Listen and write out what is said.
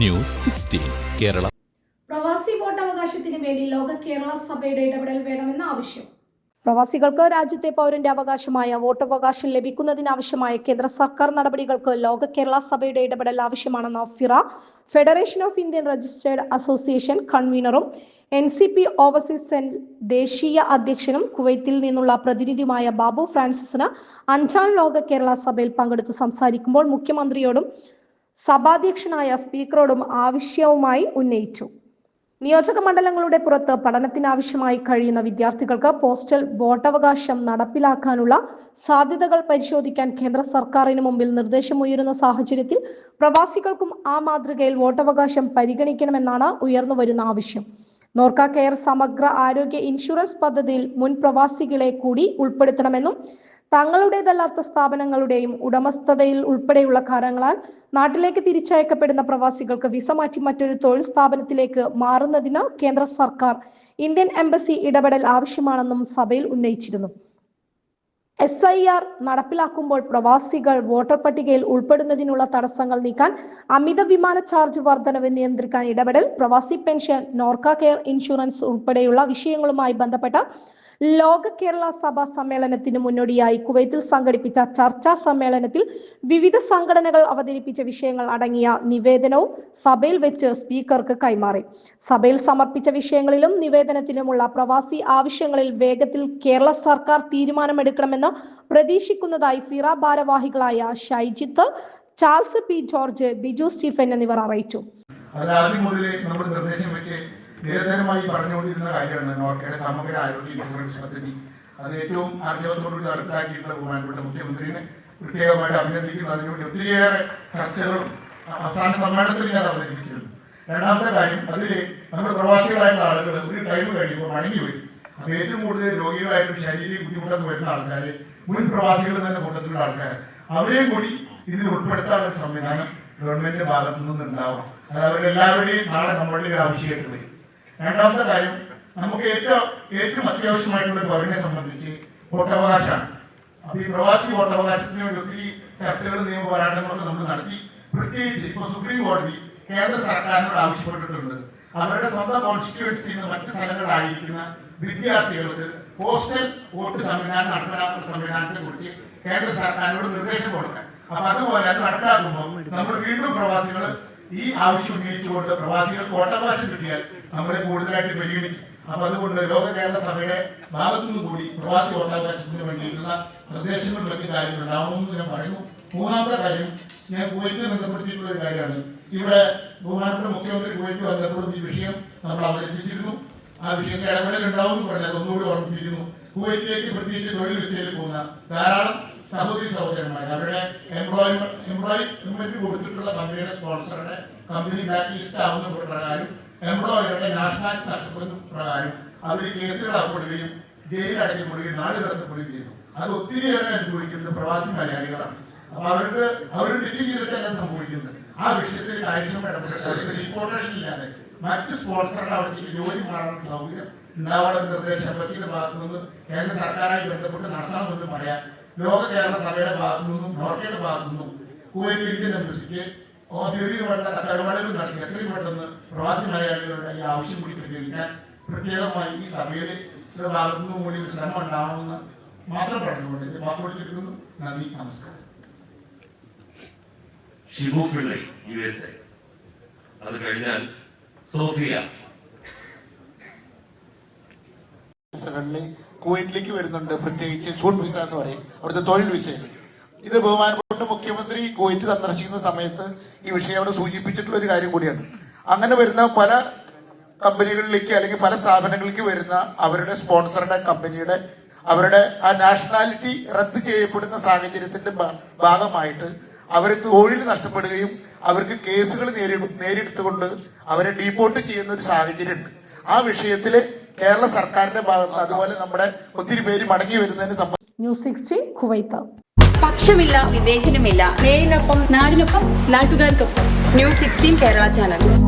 News sixteen Kerala. പ്രവാസി വോട്ടവകാശത്തിന് വേണ്ടി ലോക കേരള സഭയുടെ ഇടപെടൽ വേണമെന്ന ആവശ്യം. പ്രവാസികൾക്ക് രാജ്യത്തെ പൗരന്റെ അവകാശമായ വോട്ടവകാശം ലഭിക്കുന്നതിനാവശ്യമായ കേന്ദ്ര സർക്കാർ നടപടികൾക്ക് ലോക കേരള സഭയുടെ ഇടപെടൽ ആവശ്യമാണെന്ന് FIRA federation of Indian registered association കൺവീനറും N C P overseas cell ദേശീയ അധ്യക്ഷനും കുവൈത്തിൽ നിന്നുള്ള പ്രതിനിധിയുമായ ബാബു ഫ്രാൻസിസിന് അഞ്ചാം ലോക കേരള സഭയിൽ പങ്കെടുത്ത് സംസാരിക്കുമ്പോൾ മുഖ്യമന്ത്രിയോടും സഭാധ്യക്ഷനായ സ്പീക്കറോടും ആവശ്യവുമായി ഉന്നയിച്ചു. നിയോജക മണ്ഡലങ്ങളുടെ പുറത്ത് പഠനത്തിനാവശ്യമായി കഴിയുന്ന വിദ്യാർത്ഥികൾക്ക് പോസ്റ്റൽ വോട്ടവകാശം നടപ്പിലാക്കാനുള്ള സാധ്യതകൾ പരിശോധിക്കാൻ കേന്ദ്ര സർക്കാരിന് മുമ്പിൽ നിർദ്ദേശമുയരുന്ന സാഹചര്യത്തിൽ പ്രവാസികൾക്കും ആ മാതൃകയിൽ വോട്ടവകാശം പരിഗണിക്കണമെന്നാണ് ഉയർന്നുവരുന്ന ആവശ്യം. നോർക്ക കെയർ സമഗ്ര ആരോഗ്യ ഇൻഷുറൻസ് പദ്ധതിയിൽ മുൻ പ്രവാസികളെ കൂടി ഉൾപ്പെടുത്തണമെന്നും തങ്ങളുടേതല്ലാത്ത സ്ഥാപനങ്ങളുടെയും ഉടമസ്ഥതയിൽ ഉൾപ്പെടെയുള്ള കാരണങ്ങളാൽ നാട്ടിലേക്ക് തിരിച്ചയക്കപ്പെടുന്ന പ്രവാസികൾക്ക് വിസ മാറ്റി മറ്റൊരു തൊഴിൽ സ്ഥാപനത്തിലേക്ക് മാറുന്നതിന് കേന്ദ്ര സർക്കാർ ഇന്ത്യൻ എംബസി ഇടപെടൽ ആവശ്യമാണെന്നും സഭയിൽ ഉന്നയിച്ചിരുന്നു. എസ് ഐ ആർ നടപ്പിലാക്കുമ്പോൾ പ്രവാസികൾ വോട്ടർ പട്ടികയിൽ ഉൾപ്പെടുന്നതിനുള്ള തടസ്സങ്ങൾ നീക്കാൻ അമിത വിമാന ചാർജ് വർധനവ് നിയന്ത്രിക്കാൻ ഇടപെടൽ പ്രവാസി പെൻഷൻ നോർക്ക കെയർ ഇൻഷുറൻസ് ഉൾപ്പെടെയുള്ള വിഷയങ്ങളുമായി ബന്ധപ്പെട്ട ലോക കേരള സഭ സമ്മേളനത്തിന് മുന്നോടിയായി കുവൈത്തിൽ സംഘടിപ്പിച്ച ചർച്ചാ സമ്മേളനത്തിൽ വിവിധ സംഘടനകൾ അവതരിപ്പിച്ച വിഷയങ്ങൾ അടങ്ങിയ നിവേദനവും സഭയിൽ വെച്ച് സ്പീക്കർക്ക് കൈമാറി. സഭയിൽ സമർപ്പിച്ച വിഷയങ്ങളിലും നിവേദനത്തിലുമുള്ള പ്രവാസി ആവശ്യങ്ങളിൽ വേഗത്തിൽ കേരള സർക്കാർ തീരുമാനമെടുക്കണമെന്ന് പ്രതീക്ഷിക്കുന്നതായി ഫിറ ഭാരവാഹികളായ ഷൈജിത്ത് ചാൾസ് പി ജോർജ് ബിജു സ്റ്റീഫൻ എന്നിവർ അറിയിച്ചു. അതിലാദ്യം മുതലേ നമ്മൾ നിർദ്ദേശം വെച്ച് നിരന്തരമായി പറഞ്ഞുകൊണ്ടിരുന്ന കാര്യമാണ് നോർക്കയുടെ സമഗ്ര ആരോഗ്യ ഇൻഷുറൻസ് പദ്ധതി. അത് ഏറ്റവും ആർജവത്തോടുകൂടി നടപ്പിലാക്കിയിട്ടുള്ള ബഹുമാനപ്പെട്ട മുഖ്യമന്ത്രിനെ പ്രത്യേകമായിട്ട് അഭിനന്ദിക്കുന്നു. അതിനുവേണ്ടി ഒത്തിരിയേറെ ചർച്ചകളും അവസാന സമ്മേളനത്തിൽ ഞാൻ അവതരിപ്പിച്ചിരുന്നു രണ്ടാമത്തെ കാര്യം അതിൽ നമ്മുടെ പ്രവാസികളായിട്ടുള്ള ആളുകൾ ഒരു ടൈം കഴിയുമ്പോൾ മടങ്ങി വരും. അപ്പോൾ ഏറ്റവും കൂടുതൽ രോഗികളായിട്ടും ശരീരം ബുദ്ധിമുട്ടൊക്കെ വരുന്ന ആൾക്കാർ മുൻ പ്രവാസികൾ തന്നെ കൂട്ടത്തിലുള്ള ആൾക്കാർ അവരെയും കൂടി ഇതിൽ ഉൾപ്പെടുത്താനുള്ള സംവിധാനം ഗവൺമെന്റിന്റെ ഭാഗത്തു നിന്നുണ്ടാവണം അത് അവരെല്ലാവരുടെയും നാളെ നമ്മളുടെ ഒരു ആവശ്യമായിട്ട് വരും. രണ്ടാമത്തെ കാര്യം നമുക്ക് ഏറ്റവും ഏറ്റവും അത്യാവശ്യമായിട്ടുള്ള പൗരനെ സംബന്ധിച്ച് വോട്ടവകാശമാണ് അപ്പൊ ഈ പ്രവാസി വോട്ടവകാശത്തിന് വേണ്ടി ഒത്തിരി ചർച്ചകൾ നിയമ പോരാട്ടങ്ങളൊക്കെ നമ്മൾ നടത്തി. പ്രത്യേകിച്ച് ഇപ്പൊ സുപ്രീം കോടതി കേന്ദ്ര സർക്കാരിനോട് ആവശ്യപ്പെട്ടിട്ടുണ്ട്. അവരുടെ സ്വന്തം കോൺസ്റ്റിറ്റ്യുവൻസിയിൽ നിന്ന് മറ്റ് സ്ഥലങ്ങളിലായിരിക്കുന്ന വിദ്യാർത്ഥികൾക്ക് പോസ്റ്റൽ വോട്ട് സംവിധാനം നടപ്പിലാക്കുന്ന സംവിധാനത്തെ കുറിച്ച് കേന്ദ്ര സർക്കാരിനോട് നിർദ്ദേശം കൊടുക്കാൻ. അപ്പൊ അതുപോലെ അത് നടപ്പിലാക്കുമ്പോൾ നമ്മൾ വീണ്ടും പ്രവാസികൾ ഈ ആവശ്യം ഉന്നയിച്ചുകൊണ്ട് പ്രവാസികൾ കോട്ടവകാശം കിട്ടിയാൽ നമ്മളെ കൂടുതലായിട്ട് പരിഗണിക്കും. അപ്പൊ അതുകൊണ്ട് ലോക കേരള സഭയുടെ ഭാഗത്തുനിന്ന് കൂടി പ്രവാസി കോട്ടാവകാശത്തിന് വേണ്ടിയിട്ടുള്ള നിർദ്ദേശങ്ങളും മറ്റു കാര്യങ്ങൾ ഉണ്ടാവണമെന്ന് ഞാൻ പറയുന്നു. മൂന്നാമത്തെ കാര്യം ഞാൻ കുവൈറ്റിനെ ബന്ധപ്പെടുത്തിയിട്ടുള്ള ഒരു കാര്യമാണ്. ഇവിടെ ബഹുമാനപ്പെട്ട മുഖ്യമന്ത്രി കുവൈറ്റ് ബന്ധപ്പെടുന്ന ഈ വിഷയം നമ്മൾ അവതരിപ്പിച്ചിരുന്നു. ആ വിഷയത്തിൽ ഇടപെടൽ ഉണ്ടാവും എന്ന് പറഞ്ഞാൽ ഓർമ്മിപ്പിക്കുന്നു. കുവൈറ്റിലേക്ക് പ്രത്യേകിച്ച് തൊഴിൽ വിസയിൽ പോകുന്ന ധാരാളം സഹോദരി സഹോദരന്മാർ. അവരുടെ എംപ്ലോയ്മെന്റ് എംപ്ലോയ്മെന്റ് കൊടുത്തിട്ടുള്ള കമ്പനിയുടെ സ്പോൺസറുടെ കമ്പനി ബ്ലാക്ക് ലിസ്റ്റ് ആവുന്ന പ്രകാരം എംപ്ലോയറുടെ നാഷണാലിറ്റി നഷ്ടപ്പെടുന്ന പ്രകാരം അവർ കേസുകൾ അകപ്പെടുകയും ജയിലിൽ അടയ്ക്കപ്പെടുകയും നാട് കടത്തപ്പെടുകയും ചെയ്യുന്നു. അത് ഒത്തിരിയേറെ അനുഭവിക്കുന്നത് പ്രവാസി മലയാളികളാണ്. അപ്പൊ അവർക്ക് അവർ തെറ്റ് ചെയ്തിട്ട് എന്താ സംഭവിക്കുന്നത്. ആ വിഷയത്തിൽ കാര്യക്ഷമ ഡീപ്പോർട്ടേഷൻ ഇല്ലാതെ മറ്റു സ്പോൺസറുടെ അവിടേക്ക് ജോലി മാറാനുള്ള സൗകര്യം ഉണ്ടാവണം നിർദ്ദേശം എംബസിയുടെ ഭാഗത്തു നിന്ന് കേന്ദ്ര സർക്കാരായി ബന്ധപ്പെട്ട് നടത്തണമെന്ന് പറയാൻ ലോക കേരള സഭയുടെ ഭാഗത്തു നിന്നും നോർക്കയുടെ ഭാഗത്തു നിന്നും കുവൈറ്റ് ഇന്ത്യൻ എംബസിക്ക് ഔദ്യോഗികമായിട്ടുള്ള കത്തടപാടുകൾ നടത്തി എത്രയും പെട്ടെന്ന് പ്രവാസി മലയാളികളുടെ ഈ ആവശ്യം കൂടി പരിഗണിക്കാൻ പ്രത്യേകമായി ഈ സഭയുടെ ഭാഗത്തു നിന്നും കൂടി ഒരു ശ്രമം ഉണ്ടാവണമെന്ന് മാത്രം പറഞ്ഞുകൊണ്ട് എന്റെ വാക്ക് വിളിച്ചിരിക്കുന്നു. നന്ദി നമസ്കാരം. Shibu Pillai U S A. അത് കഴിഞ്ഞാൽ സോഫിയ വിസകളിൽ കുവൈറ്റിലേക്ക് വരുന്നുണ്ട്. പ്രത്യേകിച്ച് സൂൺ വിസ എന്ന് പറയും. അവിടുത്തെ തൊഴിൽ വിസയിൽ. ഇത് ബഹുമാനപ്പെട്ട മുഖ്യമന്ത്രി കുവൈറ്റ് സന്ദർശിക്കുന്ന സമയത്ത് ഈ വിഷയം അവിടെ സൂചിപ്പിച്ചിട്ടുള്ള ഒരു കാര്യം കൂടിയാണ്. അങ്ങനെ വരുന്ന പല കമ്പനികളിലേക്ക് അല്ലെങ്കിൽ പല സ്ഥാപനങ്ങളിലേക്ക് വരുന്ന അവരുടെ സ്പോൺസറുടെ കമ്പനിയുടെ അവരുടെ ആ നാഷണാലിറ്റി റദ്ദ് ചെയ്യപ്പെടുന്ന സാഹചര്യത്തിന്റെ ഭാഗമായിട്ട് അവർ തൊഴിൽ നഷ്ടപ്പെടുകയും അവർക്ക് കേസുകൾ നേരിട- നേരിട്ടുകൊണ്ട് അവരെ ഡീപ്പോർട്ട് ചെയ്യുന്ന ഒരു സാഹചര്യമുണ്ട്. ആ വിഷയത്തിൽ കേരള സർക്കാരിന്റെ ഭാഗത്ത് അതുപോലെ നമ്മുടെ ഒത്തിരി പേര് മടങ്ങി വരുന്നതിന് സംബന്ധിച്ച് ന്യൂസ് സിക്സ്റ്റീൻ കുവൈത്ത്. പക്ഷമില്ല വിവേചനമില്ല. നേരിനൊപ്പം നാടിനൊപ്പം നാട്ടുകാർക്കൊപ്പം. News sixteen Kerala channel.